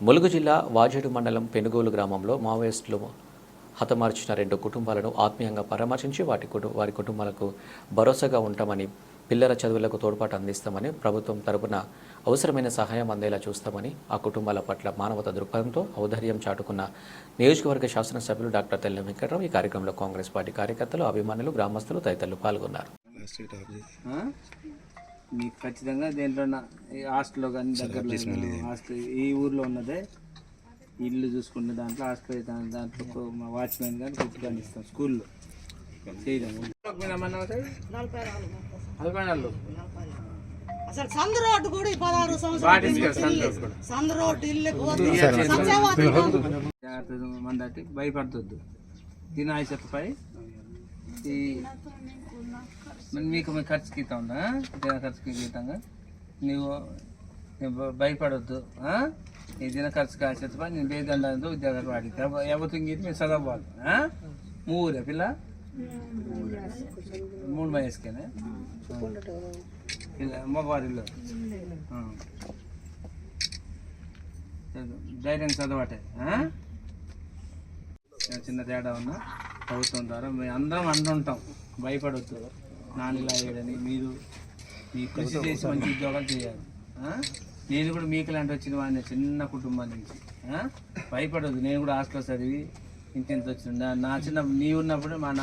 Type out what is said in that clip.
ములుగు జిల్లా వాజేడు మండలం పెనుగోలు గ్రామంలో మావోయిస్టులు హతమార్చిన రెండు కుటుంబాలను ఆత్మీయంగా పరామర్శించి వాటి కుటు వారి కుటుంబాలకు భరోసాగా ఉంటామని పిల్లల చదువులకు తోడ్పాటు అందిస్తామని ప్రభుత్వం తరపున అవసరమైన సహాయం అందేలా చూస్తామని ఆ కుటుంబాల పట్ల మానవత దృక్పథంతో ఔదార్యం చాటుకున్న నియోజకవర్గ శాసనసభ్యులు డాక్టర్ తెల్ల వెంకట్రావు ఈ కార్యక్రమంలో కాంగ్రెస్ పార్టీ కార్యకర్తలు అభిమానులు గ్రామస్తులు తదితరులు పాల్గొన్నారు? మీకు ఖచ్చితంగా దేంట్లో హాస్టల్లో కానీ దగ్గరలో కానీ హాస్టల్ ఈ ఊర్లో ఉన్నదే ఇల్లు చూసుకునే దాంట్లో హాస్టల్ దాని దాంట్లో మా వాచ్మెన్ కానీ ఖచ్చితంగా ఇస్తాం స్కూల్లో. చేయలేము నలభై నాలుగు. అసలు సందు రోడ్డు కూడా ఈ పదహారు వాటికి సంవత్సరాలు సందు రోడ్డు కూడా. సందు రోడ్డు. ఇల్లు జాగ్రత్త మందటి భయపడద్దు. దీని ఆయుషపై ఈ మీకు మీ ఖర్చుకి ఇస్తా ఉందా? దిన ఖర్చుకి ఇస్తాం నువ్వు భయపడొద్దు ఈ దిన ఖర్చుకి ఆశపై నేను బేదండంతో ఉద్యోగాలు వాడితే ఎవరితో మీరు మీరు చదవాలి మూరే పిల్ల? మూడు వయసుకేనా? పిల్ల మగవారిలో? ఆ. చదవటే చిన్న చిన్న తేడా ఉన్నా ప్రభుత్వం ద్వారా మేము అందరం అంటుంటాం. భయపడొద్దు. నాన్నలా అయ్యాడని మీరు మీ కృషి చేసి మంచి ఉద్యోగాలు చేయాలి? నేను కూడా మీకు లాంటి వచ్చిన వాడిని చిన్న కుటుంబం నుంచి. ఆ? భయపడొద్దు. నేను కూడా హాస్టల్లో చదివి ఇంకెంత వచ్చింది నా చిన్న నీ ఉన్నప్పుడు మా నాన్న